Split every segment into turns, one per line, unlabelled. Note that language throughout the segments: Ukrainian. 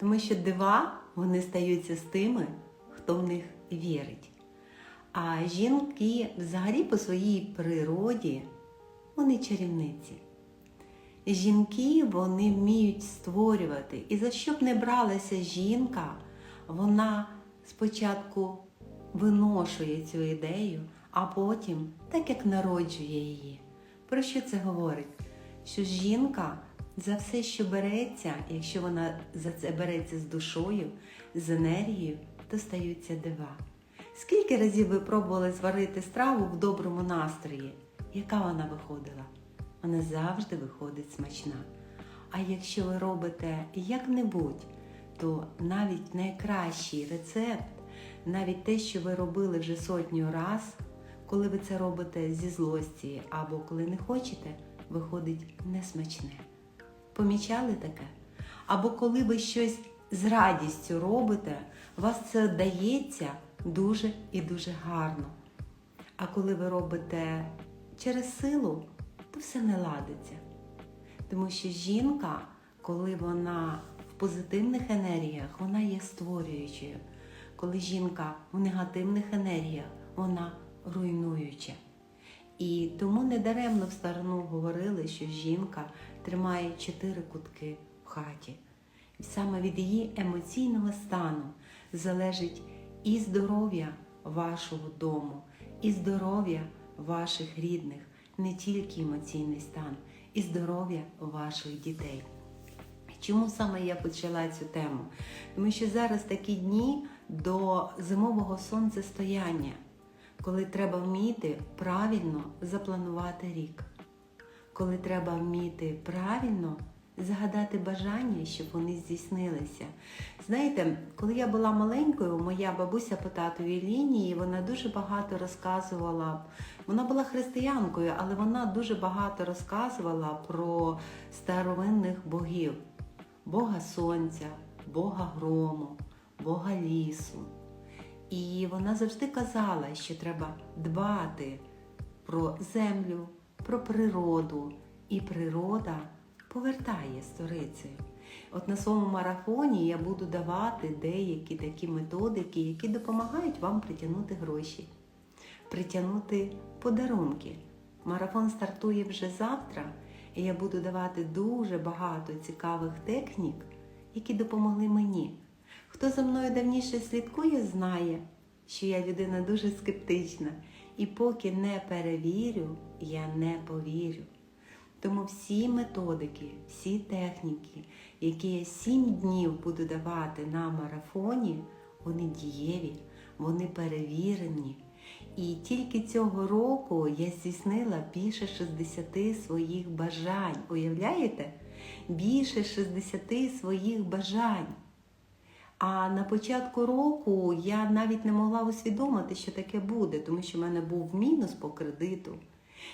Тому що дива вони стаються з тими, хто в них вірить. А жінки взагалі по своїй природі вони чарівниці. Жінки вони вміють створювати. І за що б не бралася жінка, вона спочатку виношує цю ідею, а потім так як народжує її. Про що це говорить? Що жінка за все, що береться, якщо вона за це береться з душою, з енергією, то стаються дива. Скільки разів ви пробували зварити страву в доброму настрої? Яка вона виходила? Вона завжди виходить смачна. А якщо ви робите як-небудь, то навіть найкращий рецепт, навіть те, що ви робили вже сотню раз, коли ви це робите зі злості або коли не хочете, виходить несмачне. Помічали таке? Або коли ви щось з радістю робите, вас це дається дуже і дуже гарно. А коли ви робите через силу, то все не ладиться. Тому що жінка, коли вона в позитивних енергіях, вона є створюючою. Коли жінка в негативних енергіях, вона руйнуюча. І тому недаремно в старину говорили, що жінка тримає чотири кутки в хаті. І саме від її емоційного стану залежить і здоров'я вашого дому, і здоров'я ваших рідних, не тільки емоційний стан, і здоров'я ваших дітей. Чому саме я почала цю тему? Тому що зараз такі дні до зимового сонцестояння, коли треба вміти правильно запланувати рік, коли треба вміти правильно загадати бажання, щоб вони здійснилися. Знаєте, коли я була маленькою, моя бабуся по татовій лінії, вона дуже багато розказувала. Вона була християнкою, але вона дуже багато розказувала про старовинних богів: Бога Сонця, Бога грому, Бога лісу. І вона завжди казала, що треба дбати про землю, про природу, і природа повертає сторицею. От на своєму марафоні я буду давати деякі такі методики, які допомагають вам притягнути гроші, притягнути подарунки. Марафон стартує вже завтра, і я буду давати дуже багато цікавих технік, які допомогли мені. Хто за мною давніше слідкує, знає, що я людина дуже скептична, і поки не перевірю, я не повірю. Тому всі методики, всі техніки, які я сім днів буду давати на марафоні, вони дієві, вони перевірені. І тільки цього року я здійснила більше 60 своїх бажань. Уявляєте? Більше 60 своїх бажань. А на початку року я навіть не могла усвідомити, що таке буде, тому що в мене був мінус по кредиту.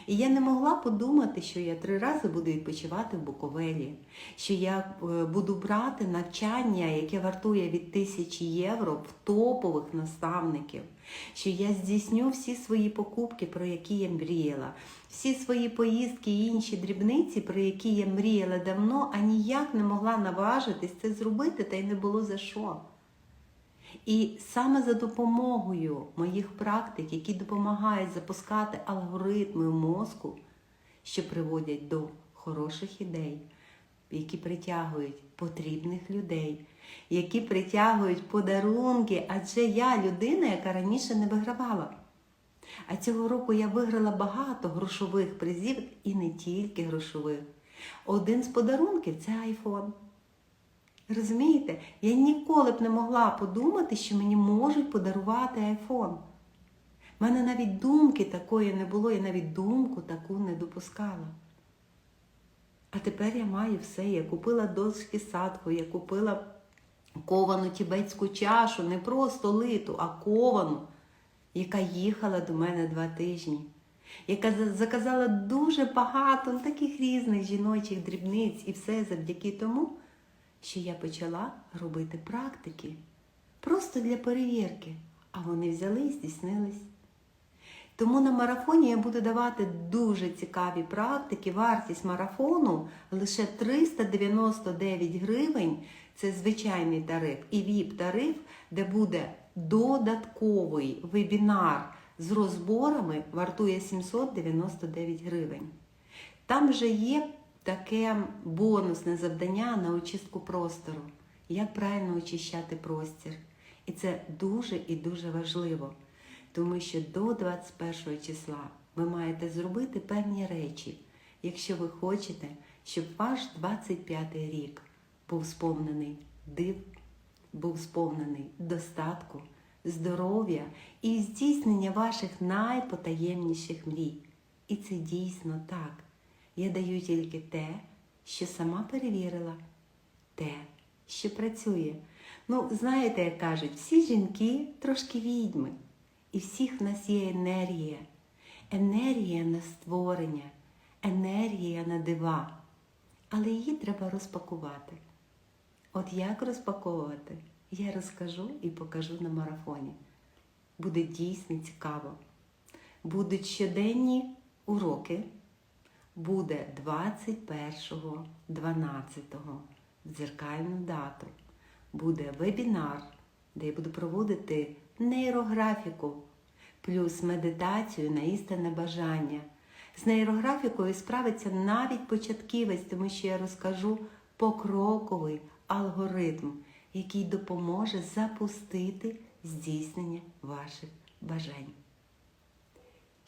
І я не могла подумати, що я три рази буду відпочивати в Буковелі, що я е, буду брати навчання, яке вартує від тисячі євро в топових наставників, що я здійсню всі свої покупки, про які я мріяла, всі свої поїздки і інші дрібниці, про які я мріяла давно, а ніяк не могла наважитись це зробити, та й не було за що. І саме за допомогою моїх практик, які допомагають запускати алгоритми в мозку, що приводять до хороших ідей, які притягують потрібних людей, які притягують подарунки, адже я людина, яка раніше не вигравала. А цього року я виграла багато грошових призів і не тільки грошових. Один з подарунків це айфон. Розумієте, я ніколи б не могла подумати, що мені можуть подарувати айфон. У мене навіть думки такої не було, я навіть думку таку не допускала. А тепер я маю все. Я купила дошки садку, я купила ковану тібетську чашу, не просто литу, а ковану, яка їхала до мене два тижні, яка заказала дуже багато таких різних жіночих дрібниць, і все завдяки тому що я почала робити практики просто для перевірки, а вони взяли і здійснились. Тому на марафоні я буду давати дуже цікаві практики. Вартість марафону лише 399 гривень. Це звичайний тариф і ВІП-тариф, де буде додатковий вебінар з розборами, вартує 799 гривень. Там вже є таке бонусне завдання на очистку простору, як правильно очищати простір. І це дуже і дуже важливо, тому що до 21 числа ви маєте зробити певні речі, якщо ви хочете, щоб ваш 25 рік був сповнений див, був сповнений достатку, здоров'я і здійснення ваших найпотаємніших мрій. І це дійсно так. Я даю тільки те, що сама перевірила, те, що працює. Ну, знаєте, як кажуть, всі жінки трошки відьми, і всіх в нас є енергія. Енергія на створення, енергія на дива. Але її треба розпакувати. От як розпаковувати, я розкажу і покажу на марафоні. Буде дійсно цікаво. Будуть щоденні уроки. Буде 21.12 в дзеркальну дату. Буде вебінар, де я буду проводити нейрографіку, плюс медитацію на істинне бажання. З нейрографікою справиться навіть початківець, тому що я розкажу покроковий алгоритм, який допоможе запустити здійснення ваших бажань.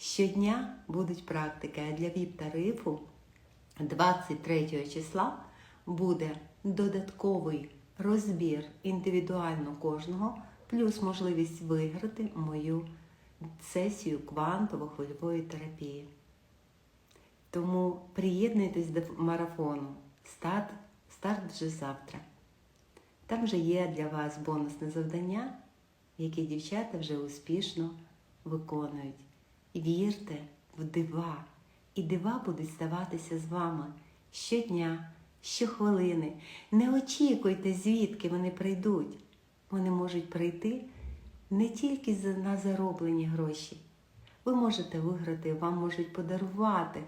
Щодня будуть практики, а для ВІП-тарифу 23 числа буде додатковий розбір індивідуально кожного, плюс можливість виграти мою сесію квантово-хвильової терапії. Тому приєднуйтесь до марафону. Старт, старт вже завтра. Там вже є для вас бонусне завдання, яке дівчата вже успішно виконують. Вірте в дива, і дива будуть ставатися з вами щодня, щохвилини. Не очікуйте, звідки вони прийдуть. Вони можуть прийти не тільки на зароблені гроші. Ви можете виграти, вам можуть подарувати.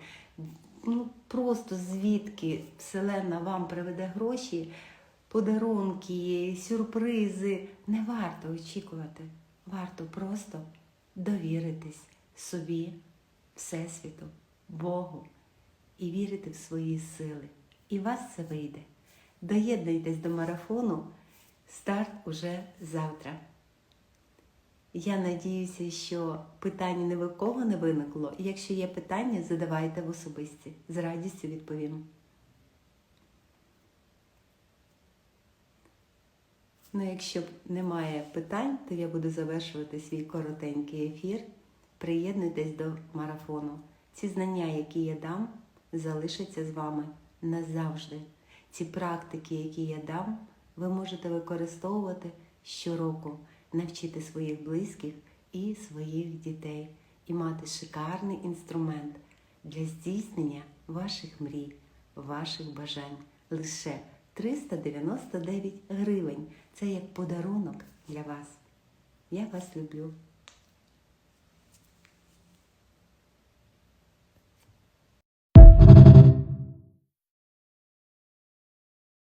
Ну, просто звідки Вселенна вам приведе гроші, подарунки, сюрпризи. Не варто очікувати. Варто просто довіритись собі, Всесвіту, Богу і вірити в свої сили. І вас це вийде. Доєднуйтесь до марафону. Старт уже завтра. Я надіюся, що питань ні в кого не виникло. І Якщо є питання, задавайте в особисті. З радістю відповім. Ну, якщо немає питань, то я буду завершувати свій коротенький ефір. Приєднуйтесь до марафону. Ці знання, які я дам, залишаться з вами назавжди. Ці практики, які я дам, ви можете використовувати щороку, навчити своїх близьких і своїх дітей і мати шикарний інструмент для здійснення ваших мрій, ваших бажань. Лише 399 гривень. Це як подарунок для вас. Я вас люблю.